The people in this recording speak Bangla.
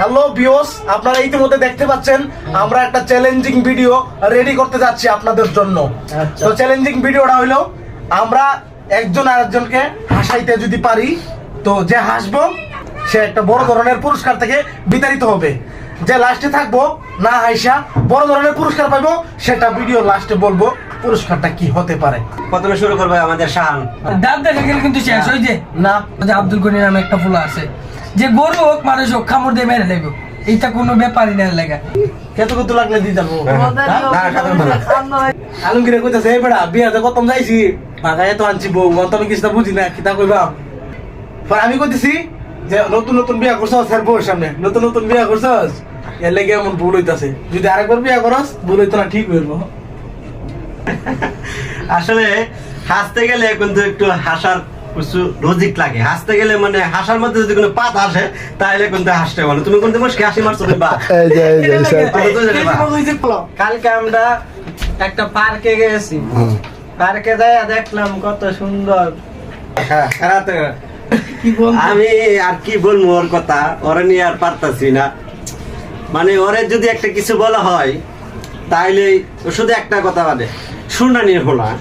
হ্যালো বিওস আপনারা ইতিমধ্যে দেখতে পাচ্ছেন আমরা একটা চ্যালেঞ্জিং ভিডিও রেডি করতে যাচ্ছি আপনাদের জন্য। আচ্ছা। তো চ্যালেঞ্জিং ভিডিওটা হইল আমরা একজন আরেকজনকে হাসাইতে যদি পারি তো যে হাসবো সে একটা বড় ধরনের পুরস্কার থেকে বিতাড়িত হবে। যে লাস্টে থাকব না হাইসা বড় ধরনের পুরস্কার পাবো সেটা ভিডিও লাস্টে বলব পুরস্কারটা কি হতে পারে। প্রথমে শুরু করবে আমাদের শাহান। দাঁত দেখে গেলে কিন্তু শেষ ওই যে না। আব্দুল গনি নামে একটা ফুলা আছে। যে গরু হোক মানুষ হোক খামড় দিয়ে মেরে লাগবে এইটা কোনো ব্যাপারই না লাগে। কত কত লাগলে দিয়ে যাব? না সাধারণ না। আলমগীরে কইতাছে এই বেড়া বিয়াতে কত যাইছি ভাগায় তো আনছি বউ মন আমি কিছু বুঝি না কিতা কইবা? পর আমি কইতেছি যে নতুন নতুন বিয়া করছস স্যার বউর সামনে? নতুন নতুন বিয়া করছস? এর লেগে এমন ভুল হইতাছে। যদি আরেকবার বিয়া করস ভুল হইতো না ঠিক হইব। আসলে হাসতে গেলে কিন্তু একটু হাসার কিছু লজিক লাগে। হাসতে গেলে মানে হাসার মধ্যে যদি কোনো পাত আসে তাহলে কিন্তু হাসতে বলো। তুমি কিন্তু মুশকি হাসি মারছো বা এই যে এই যে স্যার কালকে আমরা একটা পার্কে গেছি। পার্কে যাই দেখলাম কত সুন্দর। কি বল আমি আর কি বলব ওর কথা? ওরে নিয়ে আর পারতাছি না। মানে ওরে যদি একটা কিছু বলা হয় তাইলে শুধু একটা কথা বাদে শুনানি হলা